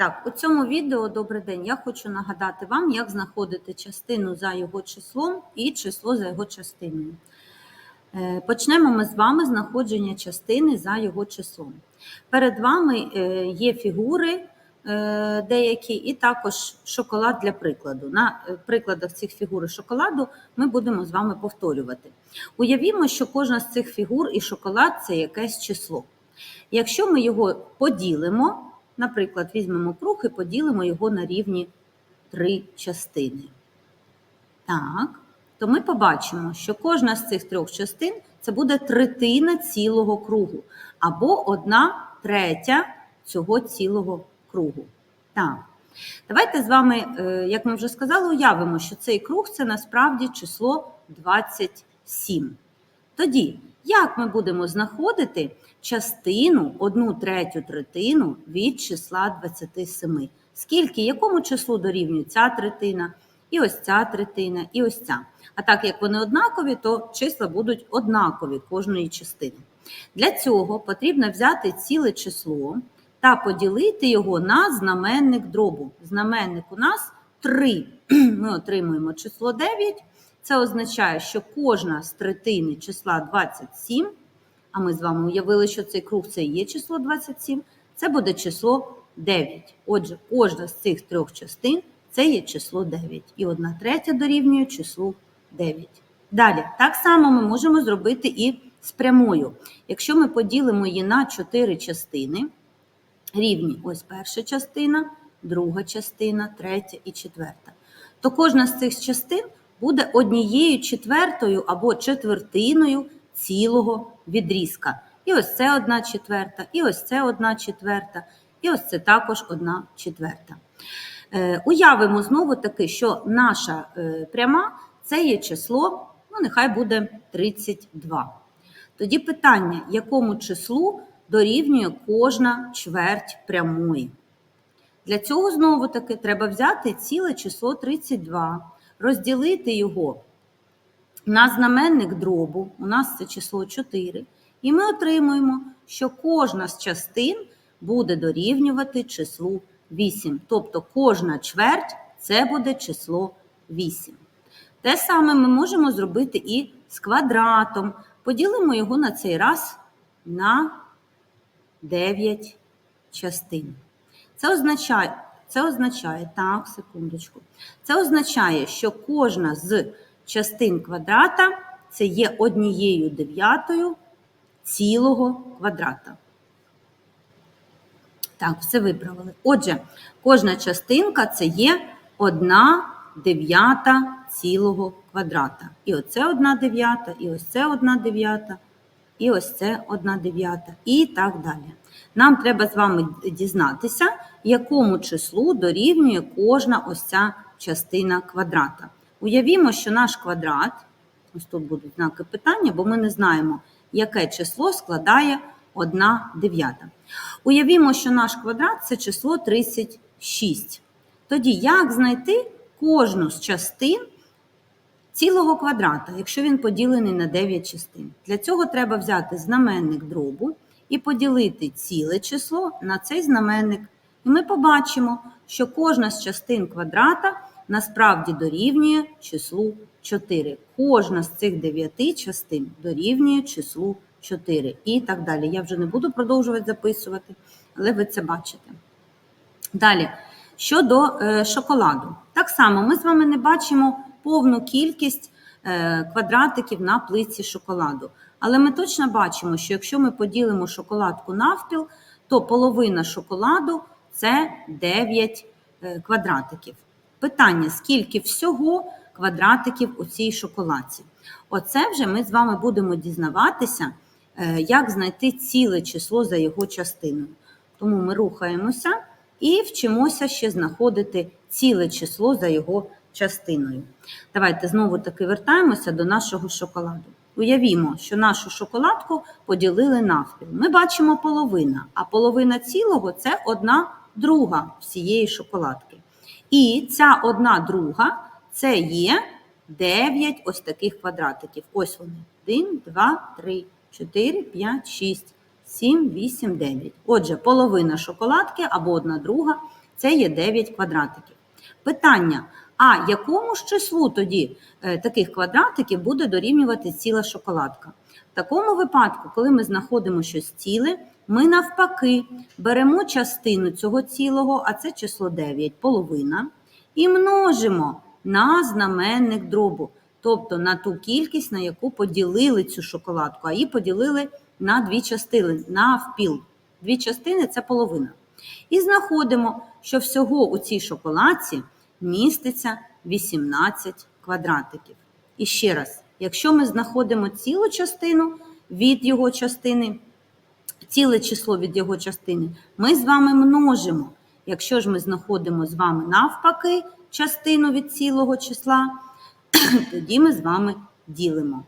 Так, у цьому відео добрий день. Я хочу нагадати вам, як знаходити частину за його числом і число за його частиною. Е, Почнемо ми з вами знаходження частини за його числом. Перед вами е, є фігури е, деякі, і також шоколад для прикладу. На прикладах цих фігур і шоколаду ми будемо з вами повторювати. Уявімо, що кожна з цих фігур і шоколад це якесь число. Якщо ми його поділимо, наприклад, візьмемо круг і поділимо його на рівні три частини. Так, то ми побачимо, що кожна з цих трьох частин це буде третина цілого кругу, або одна третя цього цілого кругу. Так. Давайте з вами, е, як ми вже сказали, уявимо, що цей круг це насправді число 27. Тоді, як ми будемо знаходити частину, одну третю третину від числа 27? Скільки, якому числу дорівнює ця третина, і ось ця третина, і ось ця. А так як вони однакові, то числа будуть однакові кожної частини. Для цього потрібно взяти ціле число та поділити його на знаменник дробу. Знаменник у нас 3. Ми отримуємо число 9. Це означає, що кожна з третини числа 27, а ми з вами уявили, що цей круг це є число 27, це буде число 9. Отже, кожна з цих трьох частин це є число 9. І одна третя дорівнює числу 9. Далі, так само ми можемо зробити і з прямою. Якщо ми поділимо її на 4 частини, рівні ось перша частина, друга частина, третя і четверта, то кожна з цих частин буде однією четвертою або четвертиною цілого відрізка. І ось це одна четверта, і ось це одна четверта, і ось це також одна четверта. Е, Уявимо знову таки, що наша е, пряма це є число, ну нехай буде 32. Тоді питання, якому числу дорівнює кожна чверть прямої. Для цього знову таки треба взяти ціле число 32, розділити його на знаменник дробу, у нас це число 4, і ми отримуємо, що кожна з частин буде дорівнювати числу 8. Тобто кожна чверть це буде число 8. Те саме ми можемо зробити і з квадратом. Поділимо його на цей раз на 9 частин. Це означає, це означає, так, секундочку. Це означає, що кожна з частин квадрата це є однією дев'ятою цілого квадрата. Так, все виправили. Отже, кожна частинка це є одна дев'ята цілого квадрата. І оце одна дев'ята, і ось це одна дев'ята, і ось це одна дев'ята, і так далі. Нам треба з вами дізнатися, якому числу дорівнює кожна ось ця частина квадрата. Уявімо, що наш квадрат, ось тут будуть знаки питання, бо ми не знаємо, яке число складає 1 дев'ята. Уявімо, що наш квадрат це число 36. Тоді як знайти кожну з частин цілого квадрата, якщо він поділений на 9 частин? Для цього треба взяти знаменник дробу і поділити ціле число на цей знаменник. І ми побачимо, що кожна з частин квадрата насправді дорівнює числу 4. Кожна з цих 9 частин дорівнює числу 4 і так далі. Я вже не буду продовжувати записувати, але ви це бачите. Далі, щодо е, шоколаду. Так само ми з вами не бачимо повну кількість е, квадратиків на плитці шоколаду. Але ми точно бачимо, що якщо ми поділимо шоколадку навпіл, то половина шоколаду це 9 е, квадратиків. Питання: скільки всього квадратиків у цій шоколадці? Оце вже ми з вами будемо дізнаватися, е, як знайти ціле число за його частиною. Тому ми рухаємося і вчимося ще знаходити ціле число за його частиною. Давайте знову таки вертаємося до нашого шоколаду. Уявімо, що нашу шоколадку поділили навпіл. Ми бачимо половина, а половина цілого це одна друга всієї шоколадки. І ця одна друга це є 9 ось таких квадратиків. Ось вони. 1, 2, 3, 4, 5, 6, 7, 8, 9. Отже, половина шоколадки або одна друга Це є 9 квадратиків. Питання: а якому ж числу тоді е, таких квадратиків буде дорівнювати ціла шоколадка? В такому випадку, коли ми знаходимо щось ціле, ми навпаки беремо частину цього цілого, а це число 9, половина, і множимо на знаменник дробу, тобто на ту кількість, на яку поділили цю шоколадку, а її поділили на дві частини, навпіл. Дві частини це половина. І знаходимо, що всього у цій шоколадці міститься 18 квадратиків. І ще раз, якщо ми знаходимо цілу частину від його частини, ціле число від його частини, ми з вами множимо. Якщо ж ми знаходимо з вами навпаки частину від цілого числа, тоді ми з вами ділимо.